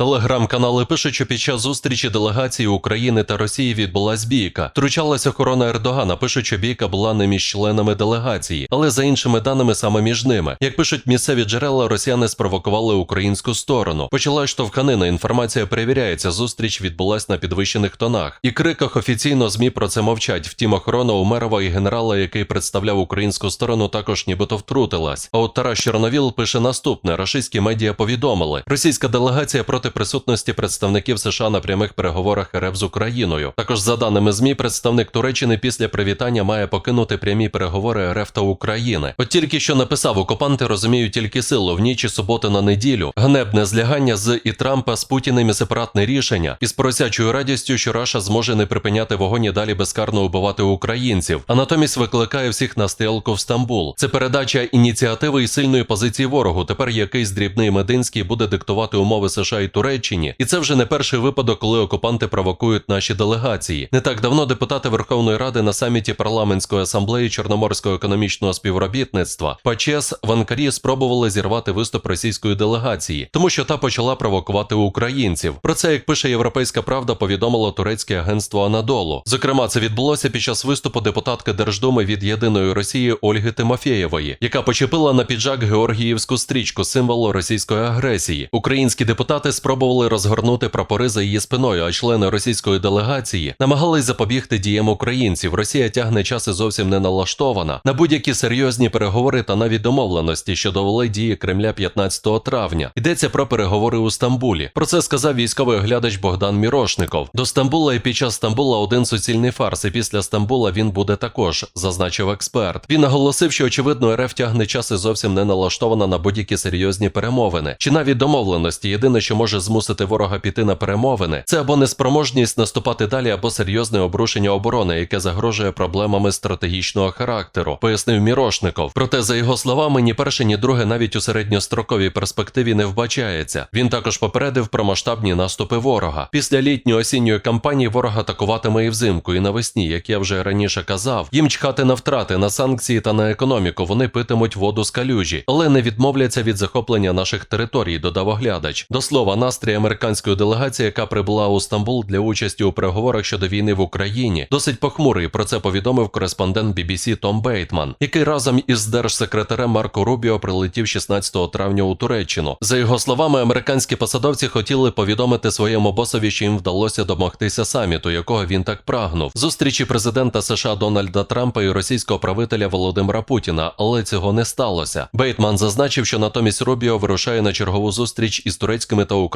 Телеграм-канали пишуть, що під час зустрічі делегації України та Росії відбулась бійка. Втручалась охорона Ердогана. Пишуть, що бійка була не між членами делегації, але за іншими даними саме між ними. Як пишуть місцеві джерела, росіяни спровокували українську сторону. Почала штовханина. Інформація перевіряється. Зустріч відбулась на підвищених тонах. І криках офіційно змі про це мовчать. Втім, охорона Умерова і генерала, який представляв українську сторону, також нібито втрутилась. А от Тарас Чорновіл пише наступне: російські медіа повідомили, російська делегація проти присутності представників США на прямих переговорах РФ з Україною. Також за даними змі, представник Туреччини після привітання має покинути прямі переговори РФ та України. От тільки що написав окупанти, розуміють тільки силу в ніч і суботи на неділю, гнебне злягання з і Трампа з Путіним і сепаратне рішення, із поросячою радістю, що Раша зможе не припиняти вогонь і далі безкарно убивати українців, а натомість викликає всіх на стрілку в Стамбул. Це передача ініціативи і сильної позиції ворогу. Тепер якийсь дрібний Мединський буде диктувати умови США і Туреччині, і це вже не перший випадок, коли окупанти провокують наші делегації. Не так давно депутати Верховної Ради на саміті парламентської асамблеї Чорноморського економічного співробітництва ПАЧЕС в Анкарі спробували зірвати виступ російської делегації, тому що та почала провокувати українців. Про це, як пише Європейська Правда, повідомило турецьке агентство Анадолу. Зокрема, це відбулося під час виступу депутатки Держдуми від єдиної Росії Ольги Тимофєєвої, яка почепила на піджак Георгіївську стрічку, символу російської агресії. Українські депутати спробували розгорнути прапори за її спиною, а члени російської делегації намагались запобігти діям українців. Росія тягне час і зовсім не налаштована на будь-які серйозні переговори та навіть домовленості, що довели дії Кремля 15 травня. Йдеться про переговори у Стамбулі. Про це сказав військовий оглядач Богдан Мірошников. До Стамбула і під час Стамбула один суцільний фарс. І після Стамбула він буде також, зазначив експерт. Він наголосив, що очевидно РФ тягне час і зовсім не налаштована на будь-які серйозні перемовини чи навіть домовленості. Єдине, що може змусити ворога піти на перемовини, це або неспроможність наступати далі, або серйозне обрушення оборони, яке загрожує проблемами стратегічного характеру, пояснив Мірошников. Проте, за його словами, ні перше, ні друге навіть у середньостроковій перспективі не вбачається. Він також попередив про масштабні наступи ворога. Після літньо-осінньої кампанії ворог атакуватиме і взимку, і навесні, як я вже раніше казав. Їм чхати на втрати, на санкції та на економіку. Вони питимуть воду з калюжі, але не відмовляться від захоплення наших територій. Додав оглядач. До слова, настрій американської делегації, яка прибула у Стамбул для участі у переговорах щодо війни в Україні, досить похмурий. Про це повідомив кореспондент BBC Том Бейтман, який разом із держсекретарем Марко Рубіо прилетів 16 травня у Туреччину. За його словами, американські посадовці хотіли повідомити своєму босові, що їм вдалося домогтися саміту, якого він так прагнув. Зустрічі президента США Дональда Трампа і російського правителя Володимира Путіна, але цього не сталося. Бейтман зазначив, що натомість Рубіо вирушає на чергову зустріч із турецькими та українськими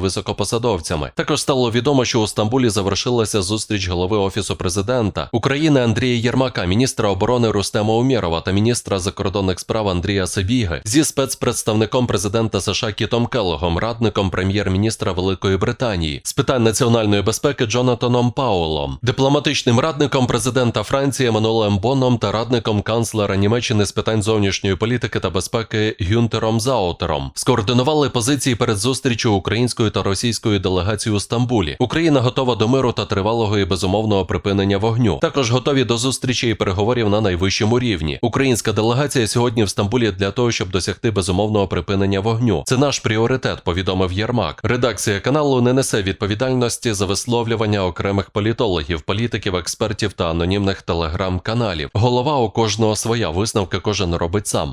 високопосадовцями. Також стало відомо, що у Стамбулі завершилася зустріч голови офісу президента України Андрія Єрмака, міністра оборони Рустема Умєрова та міністра закордонних справ Андрія Сибіги зі спецпредставником президента США Кітом Келлогом, радником прем'єр-міністра Великої Британії з питань національної безпеки Джонатаном Паулом, дипломатичним радником президента Франції Еммануелем Боном та радником канцлера Німеччини з питань зовнішньої політики та безпеки Гюнтером Заутером скоординували позиції перед зустрічю української та російської делегації у Стамбулі. Україна готова до миру та тривалого і безумовного припинення вогню. Також готові до зустрічі і переговорів на найвищому рівні. Українська делегація сьогодні в Стамбулі для того, щоб досягти безумовного припинення вогню. Це наш пріоритет, повідомив Єрмак. Редакція каналу не несе відповідальності за висловлювання окремих політологів, політиків, експертів та анонімних телеграм-каналів. Голова у кожного своя висновки кожен робить сам.